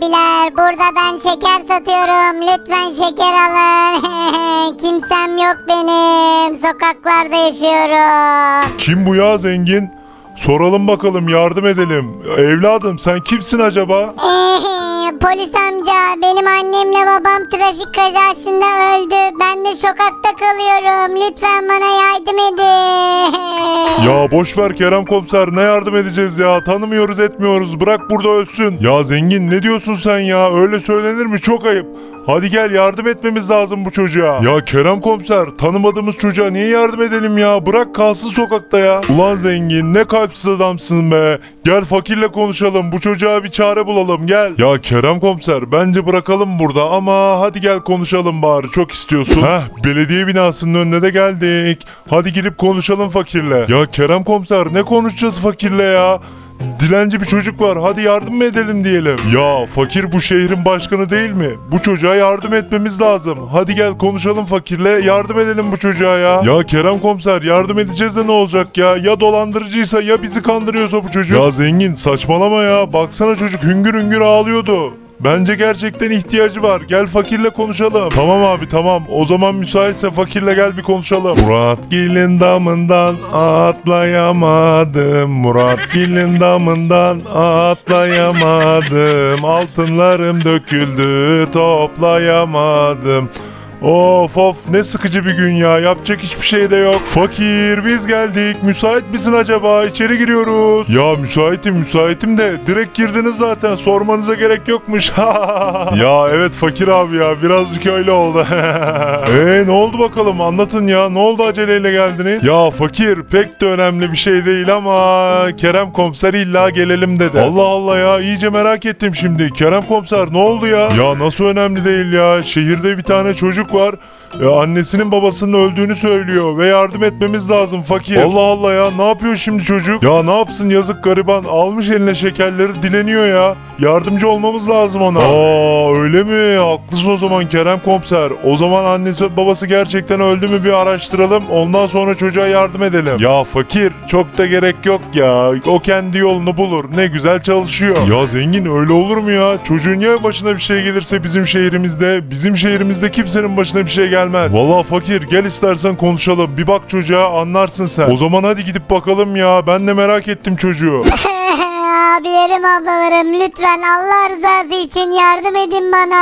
abiler burada ben şeker satıyorum. Lütfen şeker alın. Kimsem yok benim. Sokaklarda yaşıyorum. Kim bu ya zengin? Soralım bakalım yardım edelim. Evladım sen kimsin acaba? Polis amca benim annemle babam trafik kazasında öldü. Ben de sokakta kalıyorum. Lütfen bana yardım edin. Ya boş ver Kerem komiser ne yardım edeceğiz ya tanımıyoruz etmiyoruz bırak burada ölsün. Ya zengin ne diyorsun sen ya öyle söylenir mi çok ayıp. Hadi gel yardım etmemiz lazım bu çocuğa. Ya Kerem komiser tanımadığımız çocuğa niye yardım edelim ya bırak kalsın sokakta ya. Ulan zengin ne kalpsiz adamsın be. Gel fakirle konuşalım bu çocuğa bir çare bulalım gel. Ya Kerem komiser bence bırakalım burada ama hadi gel konuşalım bari çok istiyorsun. Heh belediye binasının önüne de geldik. Hadi gidip konuşalım fakirle. Ya Kerem komiser ne konuşacağız fakirle ya? Dilenci bir çocuk var hadi yardım mı edelim diyelim. Ya fakir bu şehrin başkanı değil mi? Bu çocuğa yardım etmemiz lazım. Hadi gel konuşalım fakirle yardım edelim bu çocuğa ya. Ya Kerem komiser yardım edeceğiz de ne olacak ya? Ya dolandırıcıysa ya bizi kandırıyorsa bu çocuk. Ya zengin saçmalama ya. Baksana çocuk hüngür hüngür ağlıyordu. Bence gerçekten ihtiyacı var. Gel fakirle konuşalım. Tamam abi tamam. O zaman müsaitse fakirle gel bir konuşalım. Murat Gil'in damından atlayamadım. Murat Gil'in damından atlayamadım. Altınlarım döküldü toplayamadım. Of of ne sıkıcı bir gün ya. Yapacak hiçbir şey de yok. Fakir biz geldik. Müsait misin acaba? İçeri giriyoruz. Ya müsaitim müsaitim de direkt girdiniz zaten. Sormanıza gerek yokmuş. ya evet fakir abi ya. Birazcık öyle oldu. Eee ne oldu bakalım anlatın ya. Ne oldu aceleyle geldiniz? Ya fakir pek de önemli bir şey değil ama Kerem komiser illa gelelim dedi. Allah Allah ya iyice merak ettim şimdi. Kerem komiser ne oldu ya? Ya nasıl önemli değil ya. Şehirde bir tane çocuk var. E, annesinin babasının öldüğünü söylüyor ve yardım etmemiz lazım fakir. Allah Allah ya ne yapıyor şimdi çocuk? Ya ne yapsın yazık gariban almış eline şekerleri dileniyor ya. Yardımcı olmamız lazım ona. Aa öyle mi? Haklısın o zaman Kerem komiser. O zaman annesi babası gerçekten öldü mü bir araştıralım. Ondan sonra çocuğa yardım edelim. Ya fakir çok da gerek yok ya. O kendi yolunu bulur. Ne güzel çalışıyor. Ya zengin öyle olur mu ya? Çocuğun ya başına bir şey gelirse bizim şehrimizde, bizim şehrimizde kimsenin başına bir şey gelmez. Vallahi fakir gel istersen konuşalım. Bir bak çocuğa anlarsın sen. O zaman hadi gidip bakalım ya. Ben de merak ettim çocuğu. Abilerim ablalarım lütfen Allah rızası için yardım edin bana.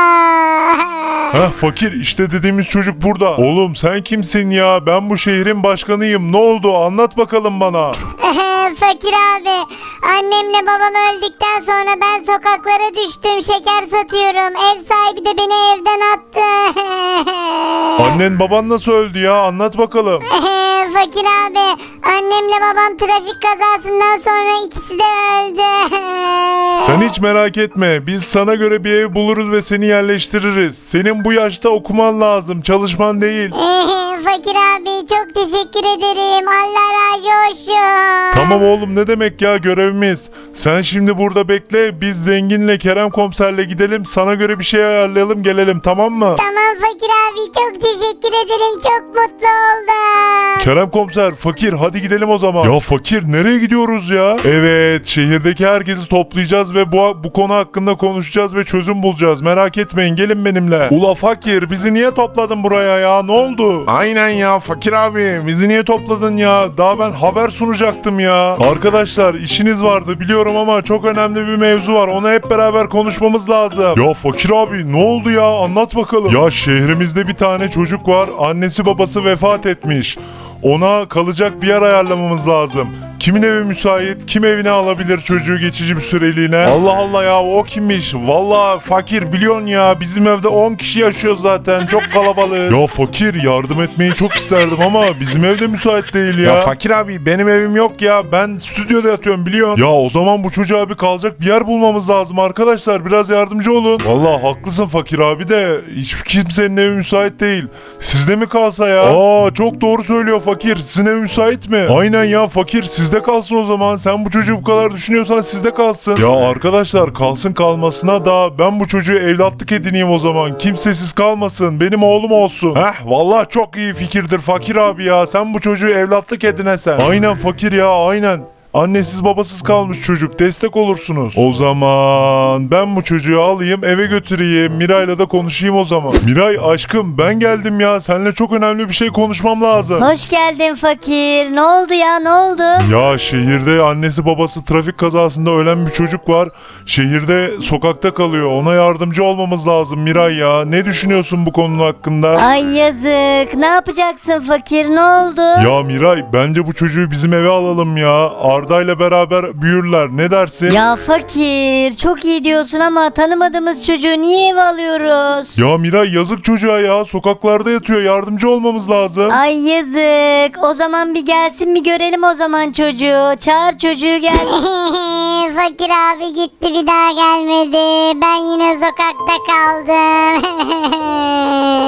Heh fakir işte dediğimiz çocuk burada. Oğlum sen kimsin ya? Ben bu şehrin başkanıyım. Ne oldu? Anlat bakalım bana. Fakir abi annemle babam öldükten sonra ben sokaklara düştüm şeker satıyorum. Ev sahibi de beni evden attı. Annen baban nasıl öldü ya? Anlat bakalım. Fakir abi annemle babam trafik kazasından sonra ikisi de öldü. Sen hiç merak etme. Biz sana göre bir ev buluruz ve seni yerleştiririz. Senin bu yaşta okuman lazım. Çalışman değil. Abi çok teşekkür ederim. Allah razı olsun. Tamam oğlum ne demek ya görevimiz. Sen şimdi burada bekle. Biz zenginle Kerem komiserle gidelim. Sana göre bir şey ayarlayalım gelelim tamam mı? Tamam Fakir abi çok teşekkür ederim. Çok mutlu oldum. Kerem komiser fakir hadi gidelim o zaman. Ya fakir nereye gidiyoruz ya? Evet şehirdeki herkesi toplayacağız ve bu, bu konu hakkında konuşacağız ve çözüm bulacağız. Merak etmeyin gelin benimle. Ula fakir bizi niye topladın buraya ya ne oldu? Aynen ya fakir abi bizi niye topladın ya? Daha ben haber sunacaktım ya. Arkadaşlar işiniz vardı biliyorum ama çok önemli bir mevzu var. Onu hep beraber konuşmamız lazım. Ya fakir abi ne oldu ya anlat bakalım. Ya şehrimizde bir tane çocuk var. Annesi babası vefat etmiş. Ona kalacak bir yer ayarlamamız lazım. Kimin evi müsait? Kim evine alabilir çocuğu geçici bir süreliğine? Allah Allah ya o kimmiş? Valla fakir biliyorsun ya bizim evde 10 kişi yaşıyor zaten çok kalabalık. Ya fakir yardım etmeyi çok isterdim ama bizim evde müsait değil ya. Ya fakir abi benim evim yok ya ben stüdyoda yatıyorum biliyorsun. Ya o zaman bu çocuğa bir kalacak bir yer bulmamız lazım arkadaşlar biraz yardımcı olun. Valla haklısın fakir abi de hiç kimsenin evi müsait değil. Sizde mi kalsa ya? Aa çok doğru söylüyor fakir sizin ev müsait mi? Aynen ya fakir sizde kalsın o zaman sen bu çocuğu bu kadar düşünüyorsan sizde kalsın. Ya arkadaşlar kalsın kalmasına da ben bu çocuğu evlatlık edineyim o zaman. Kimsesiz kalmasın benim oğlum olsun. Heh valla çok iyi fikirdir fakir abi ya sen bu çocuğu evlatlık edinesen. Aynen fakir ya aynen. Annesiz babasız kalmış çocuk. Destek olursunuz. O zaman ben bu çocuğu alayım eve götüreyim. Miray'la da konuşayım o zaman. Miray aşkım ben geldim ya. Seninle çok önemli bir şey konuşmam lazım. Hoş geldin fakir. Ne oldu ya ne oldu? Ya şehirde annesi babası trafik kazasında ölen bir çocuk var. Şehirde sokakta kalıyor. Ona yardımcı olmamız lazım Miray ya. Ne düşünüyorsun bu konu hakkında? Ay yazık. Ne yapacaksın fakir? Ne oldu? Ya Miray bence bu çocuğu bizim eve alalım ya. Arda ile beraber büyürler. Ne dersin? Ya fakir çok iyi diyorsun ama tanımadığımız çocuğu niye eve alıyoruz? Ya Miray yazık çocuğa ya. Sokaklarda yatıyor. Yardımcı olmamız lazım. Ay yazık. O zaman bir gelsin bir görelim o zaman çocuğu. Çağır çocuğu gel. Fakir abi gitti bir daha gelmedi. Ben yine sokakta kaldım.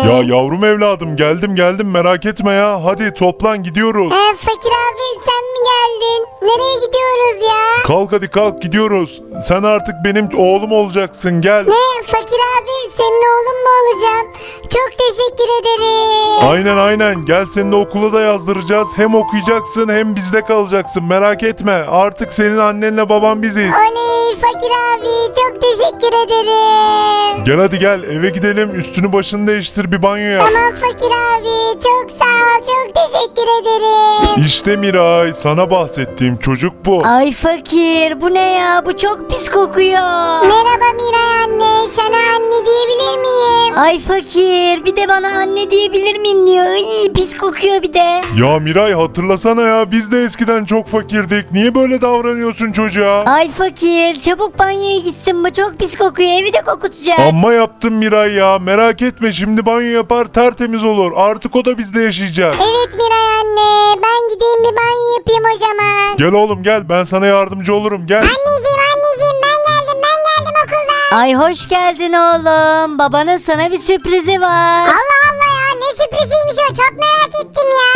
Ya yavrum evladım geldim geldim merak etme ya. Hadi toplan gidiyoruz. Ee, Fakir abi sen mi geldin? Nereye gidiyoruz ya? Kalk hadi kalk gidiyoruz. Sen artık benim oğlum olacaksın gel. Ne Fakir abi senin oğlun mu olacağım? Çok teşekkür ederim. Aynen aynen gel seni de okula da yazdıracağız. Hem okuyacaksın hem bizde kalacaksın merak etme. Artık senin annenle baban biziz. Oley Fakir abi çok teşekkür ederim. Gel hadi gel eve gidelim üstünü başını değiştir bir banyo yap. Tamam Fakir abi çok sağ ol çok teşekkür ederim. İşte Miray sana bahsettiğim çocuk bu. Ay fakir bu ne ya? Bu çok pis kokuyor. Merhaba Miray anne sana anne diyebilir miyim? Ay fakir bir de bana anne diyebilir miyim diyor. Ay pis kokuyor bir de. Ya Miray hatırlasana ya biz de eskiden çok fakirdik. Niye böyle davranıyorsun çocuğa? Ay fakir çabuk banyoya gitsin bu çok pis kokuyor evi de kokutacak. Amma yaptın Miray ya merak etme şimdi banyo yapar tertemiz olur. Artık o da bizde yaşayacak. Evet Miray anne ben gideyim bir banyo yapayım o zaman. Gel oğlum gel ben sana yardımcı olurum gel. Anneciğim anneciğim ben geldim ben geldim okuldan. Ay hoş geldin oğlum. Babanın sana bir sürprizi var. Allah Allah ya ne sürpriziymiş o çok merak.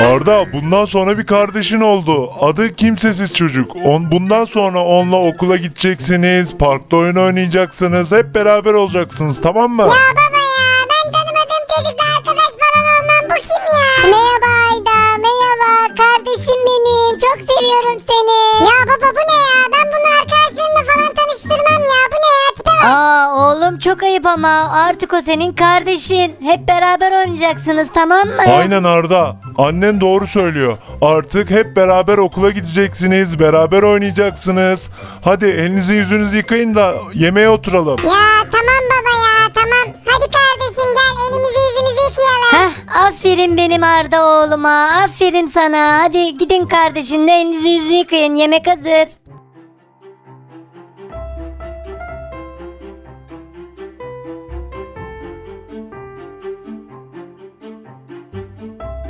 Arda bundan sonra bir kardeşin oldu. Adı kimsesiz çocuk. On, bundan sonra onunla okula gideceksiniz. Parkta oyun oynayacaksınız. Hep beraber olacaksınız tamam mı? Ya baba çok ayıp ama artık o senin kardeşin. Hep beraber oynayacaksınız tamam mı? Aynen Arda. Annen doğru söylüyor. Artık hep beraber okula gideceksiniz. Beraber oynayacaksınız. Hadi elinizi yüzünüzü yıkayın da yemeğe oturalım. Ya tamam baba ya tamam hadi kardeşim gel elimizi yüzümüzü yıkayalım. Heh, aferin benim Arda oğluma. Aferin sana. Hadi gidin kardeşinle elinizi yüzünüzü yıkayın. Yemek hazır.